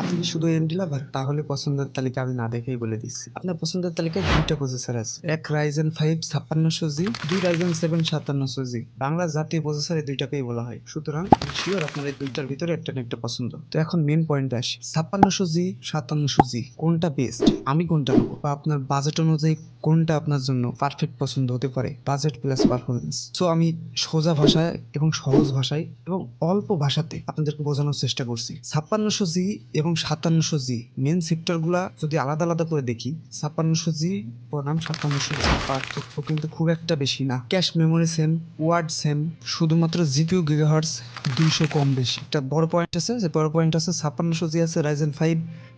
আপনি কি শুধু এমডি লাভার তাহলে পছন্দের তালিকা আমি না দেখেই বলে দিচ্ছি। আপনার পছন্দের তালিকায় দুইটা প্রসেসর আছে। এক রাইজেন ফাইভ ছাপ্পান্নশো জি দুই রাইজেন সেভেন সাতান্নশো জি বাংলা জাতীয় প্রসেসর এই দুইটাকেই বলা হয়। সুতরাং শিওর আপনার এই দুইটার ভিতরে একটা না একটা পছন্দ। তো এখন মেন পয়েন্ট আসি। ছাপ্পান্নশো জি সাতান্নশো জি কোনটা বেস্ট আমি কোনটা নেব? বা আপনার বাজেট অনুযায়ী কোনটা আপনার জন্য পারফেক্ট পছন্দ হতে পারে? বাজেট প্লাস পারফরমেন্স সো আমি সোজা ভাষায় এবং সহজ ভাষায় এবং অল্প ভাষাতে আপনাদেরকে বোঝানোর চেষ্টা করছি। ছাপ্পান্নশো জি এবং সাতান্নশো জি। মেন সেক্টরগুলা যদি আলাদা আলাদা করে দেখি, ছাপ্পান্নশো জি বনাম সাতান্নশো জি, পার্থক্য কিন্তু খুব একটা বেশি না। Cache memory same word same শুধুমাত্র জিপিউ গিগাহার্স দুইশো কম বেশি। একটা বড় পয়েন্ট আছে, যে বড় পয়েন্ট আছে ছাপ্পান্নশো জি আছে রাইজেন ফাইভ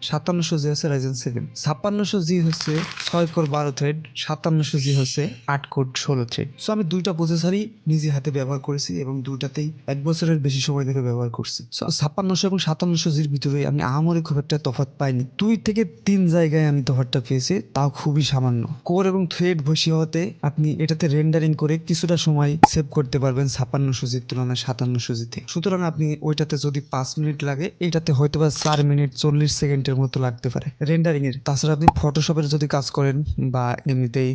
সাতান্নশো জি আছে রাইজেন সেভেন ছাপ্পান্নশো জি হচ্ছে ছয় কোর বারো থ্রেড সাতান্নশো জি হচ্ছে আট কোর ষোলো থ্রেড সো আমি দুইটা প্রসেসরই নিজে হাতে ব্যবহার করেছি এবং দুইটাতেই এক বছরের বেশি সময় ধরে ব্যবহার করছি। সো ছাপ্পান্নশো এবং সাতান্নশো জির ভিতরে আমি আহামরি খুব একটা তফাৎ পাইনি। দুই থেকে তিন জায়গায় আমি তফাৎটা পেয়েছি, তাও খুবই সামান্য। কোর এবং থ্রেড বসি হতে আপনি এটাতে রেন্ডারিং করে কিছুটা সময় সেভ করতে পারবেন ছাপান্ন সুজির তুলনায় সাতান্ন সুজিতে সুতরাং আপনি ওইটাতে যদি পাঁচ মিনিট লাগে, এটাতে হয়তো বা চার মিনিট চল্লিশ সেকেন্ডের মতো লাগতে পারে। রেন্ডারিং এর তাছাড়া আপনি ফটোশপের যদি কাজ করেন বা এমনিতেই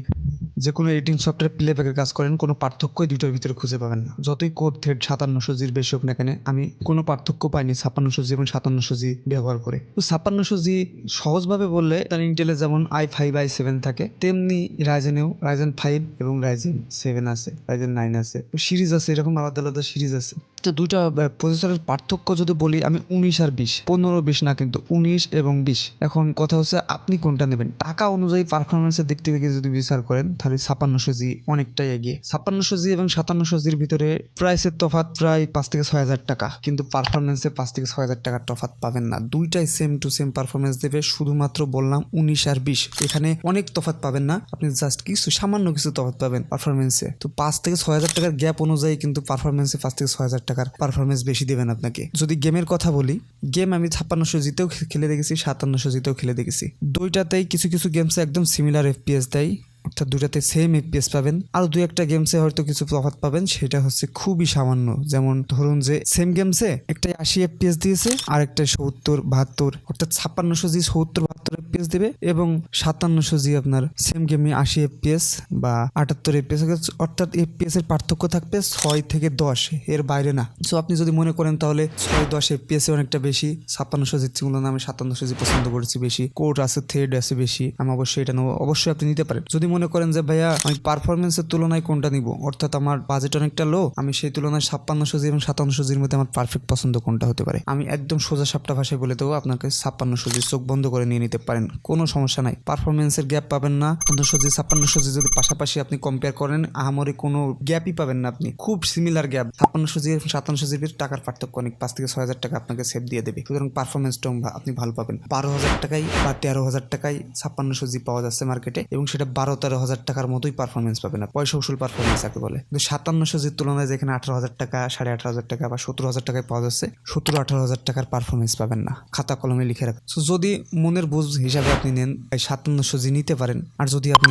যে কোনো এডিটিং সফটওয়্যার প্লেব্যাকের কাজ করেন, কোনো পার্থক্যই দুটোর ভিতরে খুঁজে পাবেন না। যতই কোড থ্রেড সাতান্নশো জির বেশি হোক না কেন, আমি কোনো পার্থক্য পাইনি ছাপ্পান্নশো জি এবং সাতান্নশো জি ব্যবহার করে। তো ছাপ্পান্নশো জি সহজভাবে বললে, তার ইন্টেলে যেমন আই ফাইভ আই সেভেন থাকে, তেমনি রাইজেনেও রাইজেন ফাইভ এবং রাইজেন সেভেন আছে রাইজেন নাইন আছে। সিরিজ আছে, এরকম আলাদা আলাদা সিরিজ আছে। তো দুইটা প্রসেসরের পার্থক্য যদি বলি, আমি উনিশ আর বিশ, পনেরো বিশ না কিন্তু উনিশ এবং বিশ। এখন কথা হচ্ছে আপনি কোনটা নেবেন? টাকা অনুযায়ী পারফরমেন্সের দিক থেকে যদি বিচার করেন তাহলে ছাপ্পান্নশো জি অনেকটাই এগিয়ে। ছাপ্পান্নশো জি এবং সাতান্নশো জির ভিতরে প্রাইসের তফাত প্রায় পাঁচ থেকে ছয় হাজার টাকা। কিন্তু পারফরমেন্সে পাঁচ থেকে ছয় হাজার টাকার তফাত পাবেন না। দুইটাই সেম টু সেম পারফরমেন্স দেবে। শুধুমাত্র বললাম উনিশ আর বিশ। এখানে অনেক তফাত পাবেন না। আপনি জাস্ট কিছু সামান্য কিছু তফাত পাবেন পারফরমেন্সে তো পাঁচ থেকে ছয় হাজার টাকার গ্যাপ অনুযায়ী কিন্তু পারফরমেন্সে পাঁচ থেকে ছয় হাজার টাকার পারফরমেন্স বেশি দেবেন আপনাকে। যদি গেমের কথা বলি গেম আমি ছাপ্পান্নশো জিতেও খেলে দেখেছি, সাতান্নশো জিতেও খেলে দেখেছি। দুইটাতেই কিছু কিছু গেমসে একদম সিমিলার এফপিএস দেয়। অর্থাৎ দুটাতে সেম এফপিএস পাবেন। আর দু একটা গেমসে হয়তো কিছু প্রভাত পাবেন, সেটা হচ্ছে খুবই সামান্য। যেমন ধরুন যে সেম গেমসে একটা আশি এফপিএস দিয়েছে আর একটা সত্তর, বাহাত্তর, অর্থাৎ ছাপ্পান্নশো যে সত্তর, বাহাত্তর এফপিএস দেবে এবং সাতান্নশো জি আপনার সেম গেমে আশি এফপিএস বা আটাত্তর এফপিএস অর্থাৎ এফপিএস এর পার্থক্য থাকবে ছয় থেকে দশ, এর বাইরে না। সো আপনি যদি মনে করেন তাহলে ছয় দশ এফপিএস অনেকটা বেশি ছাপ্পান্নশো জির তুলনায় আমি সাতান্নশো জি পছন্দ করেছি বেশি কোড আছে থ্রেড আছে বেশি, আমি অবশ্যই এটা নেব। অবশ্যই আপনি নিতে পারেন। যদি মনে করেন যে, ভাইয়া, আমি পারফরমেন্সের তুলনায় কোনটা নিব? অর্থাৎ আমার বাজেট অনেকটা লো আমি সেই তুলনায় ছাপ্পান্নশো জি এবং সাতান্নশো জির মধ্যে আমার পারফেক্ট পছন্দ কোনটা হতে পারে? আমি একদম সোজা সাপটা ভাষায় বলে দেবো, আপনাকে ছাপ্পান্নশো জি চোখ বন্ধ করে নিয়ে নিতে পারেন কোনো সমস্যা নাই। পারফরমেন্সের গ্যাপ পাবেন না। পনেরোশো জি, ছাপ্পান্নশো জি যদি পাশাপাশি আপনি কম্পেয়ার করেন, আহামরি কোনো গ্যাপই পাবেন না আপনি। খুব সিমিলার গ্যাপ ছাপ্পান্নশো জি এবং সাতান্নশো জিবির টাকার পার্থক্য অনেক। পাঁচ থেকে ছয় হাজার টাকা আপনাকে সেভ দিয়ে দেবে। সুতরাং পারফরমেন্সটাও আপনি ভালো পাবেন। বারো হাজার টাকায় বা তেরো হাজার টাকায় ছাপ্পান্নশো জি পাওয়া যাচ্ছে মার্কেটে এবং সেটা বারো তেরো হাজার টাকার মতোই পারফরমেন্স পাবেন না পয়সা উসুল পারফরমেন্স যাকে বলে। কিন্তু সাতান্নশো জির তুলনায় যেখানে আঠারো হাজার টাকা, সাড়ে আঠারো হাজার টাকা বা সতেরো হাজার টাকায় পাওয়া যাচ্ছে সতেরো আঠারো হাজার টাকার পারফরমেন্স পাবেন না। খাতা কলমে লিখে রাখেন। যদি মনের বুঝ হিসাবে আপনি নেন, এই সাতান্নশো জি নিতে পারেন। আর যদি আপনি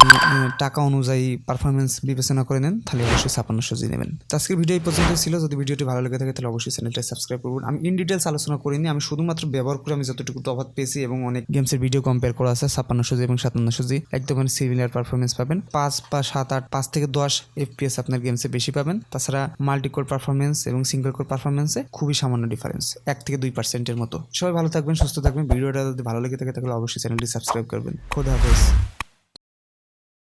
টাকা অনুযায়ী পারফরমেন্স বিবেচনা করে নেন, তাহলে অবশ্যই ছাপ্পান্নশো জি নেবেন। তো আজকের ভিডিও এই পর্যন্ত ছিল। যদি ভিডিওটি ভালো লেগে থাকে, তাহলে অবশ্যই চ্যানেলটা সাবস্ক্রাইব করুন আমি ইন ডিটেলস আলোচনা করিনি, আমি শুধুমাত্র ব্যবহার করে আমি যতটুকু তফাৎ পেয়েছি এবং অনেক গেমসের ভিডিও কম্পেয়ার করা আছে ছাপ্পান্নশো জি এবং সাতান্নশো জি, একদম সিমিলার পারফরমেন্স পাবেন। পাঁচ বা সাত আট, পাঁচ থেকে দশ এফপিএস আপনার গেমসে বেশি পাবেন। তাছাড়া মাল্টিকোর পারফরমেন্স এবং সিঙ্গল কোর পারফরমেন্সে খুবই সামান্য ডিফারেন্স এক থেকে দুই পার্সেন্টের মতো। সবাই ভালো থাকবেন, সুস্থ থাকবেন। ভিডিওটা যদি ভালো লেগে থাকে, তাহলে অবশ্যই চ্যানেলটি সাবস্ক্রাইব করবেন। খোদা হাফেজ।